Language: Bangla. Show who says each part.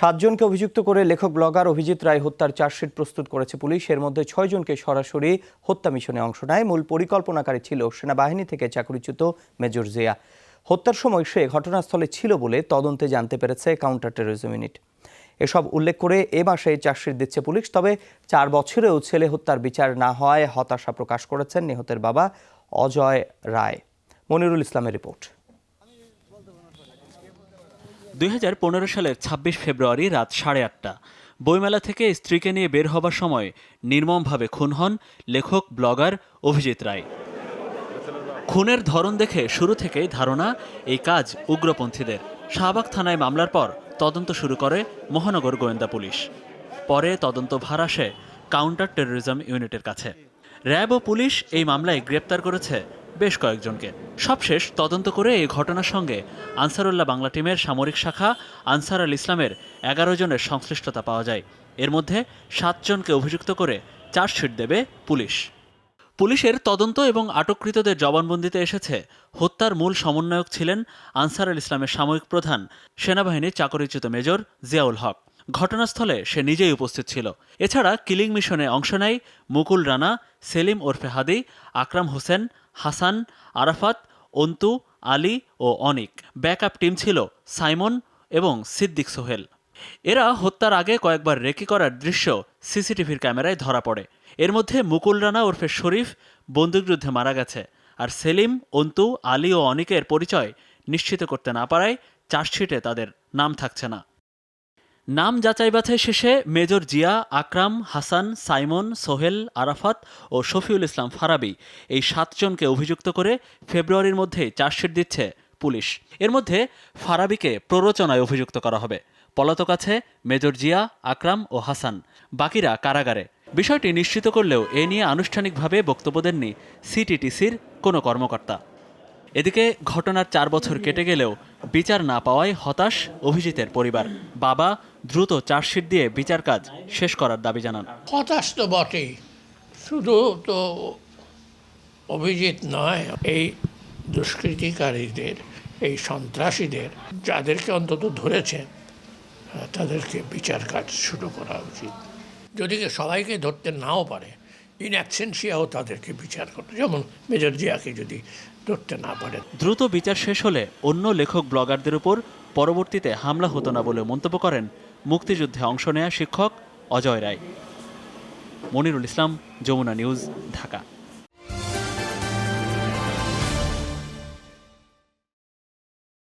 Speaker 1: সাতজনকে অভিযুক্ত করে লেখক ব্লগার অভিজিৎ রায় হত্যার চার্জশিট প্রস্তুত করেছে পুলিশ। এর মধ্যে ছয়জনকে সরাসরি হত্যা মিশনে অংশ নেয়। মূল পরিকল্পনাকারী ছিল সেনাবাহিনী থেকে চাকরিচ্যুত মেজর জিয়া। হত্যার সময় সে ঘটনাস্থলে ছিল বলে তদন্তে জানতে পেরেছে কাউন্টার টেরোরিজম ইউনিট। এসব উল্লেখ করে এ মাসে চার্জশিট দিচ্ছে পুলিশ, তবে চার বছরেও ছেলে হত্যার বিচার না হওয়ায় হতাশা প্রকাশ করেছেন নিহতের বাবা অজয় রায়। মনিরুল ইসলামের রিপোর্ট।
Speaker 2: দুই হাজার পনেরো সালের ২৬ ফেব্রুয়ারি রাত সাড়ে আটটা। বইমেলা থেকে স্ত্রীকে নিয়ে বের হবার সময় নির্মমভাবে খুন হন লেখক, ব্লগার অভিজিৎ রায়। খুনের ধরন দেখে শুরু থেকেই ধারণা, এই কাজ উগ্রপন্থীদের। শাহবাগ থানায় মামলার পর তদন্ত শুরু করে মহানগর গোয়েন্দা পুলিশ। পরে তদন্ত ভার আসে কাউন্টার টেরোরিজম ইউনিটের কাছে। র্যাব ও পুলিশ এই মামলায় গ্রেপ্তার করেছে বেশ কয়েকজনকে। সবশেষ তদন্ত করে এই ঘটনার সঙ্গে আনসারুল্লাহ বাংলা টিমের সামরিক শাখা, আনসার আল ইসলামের এগারো জনের সংশ্লিষ্টতা পাওয়া যায়। এর মধ্যে সাতজনকে অভিযুক্ত করে চার্জশিট দেবে পুলিশ। পুলিশের তদন্ত এবং আটককৃতদের জবানবন্দিতে এসেছে হত্যার মূল সমন্বয়ক ছিলেন আনসার আল ইসলামের সাময়িক প্রধান সেনাবাহিনীর চাকরিচ্যুত মেজর জিয়াউল হক। ঘটনাস্থলে সে নিজেই উপস্থিত ছিল। এছাড়া কিলিং মিশনে অংশ নেয় মুকুল রানা, সেলিম ওরফে হাদি, আকরাম হোসেন হাসান, আরাফাত, অন্তু, আলী ও অনিক। ব্যাকআপ টিম ছিল সাইমন এবং সিদ্দিক সোহেল। এরা হত্যার আগে কয়েকবার রেকি করার দৃশ্য সিসিটিভির ক্যামেরায় ধরা পড়ে। এর মধ্যে মুকুল রানা ওরফে শরীফ বন্দুকযুদ্ধে মারা গেছে আর সেলিম, অন্তু, আলী ও অনিকের পরিচয় নিশ্চিত করতে না পারায় চার্জশিটে তাদের নাম থাকছে না। নাম যাচাই বাছাই শেষে মেজর জিয়া, আকরাম, হাসান, সাইমন, সোহেল, আরাফাত ও শফিউল ইসলাম ফারাবি এই সাতজনকে অভিযুক্ত করে ফেব্রুয়ারির মধ্যেই চার্জশিট দিচ্ছে পুলিশ। এর মধ্যে ফারাবিকে প্ররোচনায় অভিযুক্ত করা হবে। পলাতক আছে মেজর জিয়া, আকরাম ও হাসান, বাকিরা কারাগারে। বিষয়টি নিশ্চিত করলেও এ নিয়ে আনুষ্ঠানিকভাবে বক্তব্য দেননি সিটিটিসির কোনো কর্মকর্তা। এদিকে ঘটনার চার বছর কেটে গেলেও বিচার না পাওয়ায় হতাশ অভিজিতের পরিবার। বাবা দ্রুত চার্জশিট দিয়ে বিচার কাজ শেষ করার দাবি জানান।
Speaker 3: হতাশ তো বটেই। শুধু তো অভিজিৎ নয়, এই দুষ্কৃতিকারীদের, এই সন্ত্রাসীদের যাদেরকে অন্তত ধরেছে, তাদেরকে বিচার কাজ শুরু করা উচিত। যদি সবাইকে ধরতে নাও পারে ইন অ্যাবসেন্সিয়াও তাদেরকে বিচার করতে যেমন মেজর জিয়াকে যদি ধরতে না পারে
Speaker 2: দ্রুত বিচার শেষ হলে অন্য লেখক ব্লগারদের উপর পরবর্তীতে হামলা হতো না বলে মন্তব্য করেন মুক্তিযুদ্ধে অংশ নেয়া শিক্ষক অজয় রায়। মনিরুল ইসলাম, যমুনা নিউজ, ঢাকা।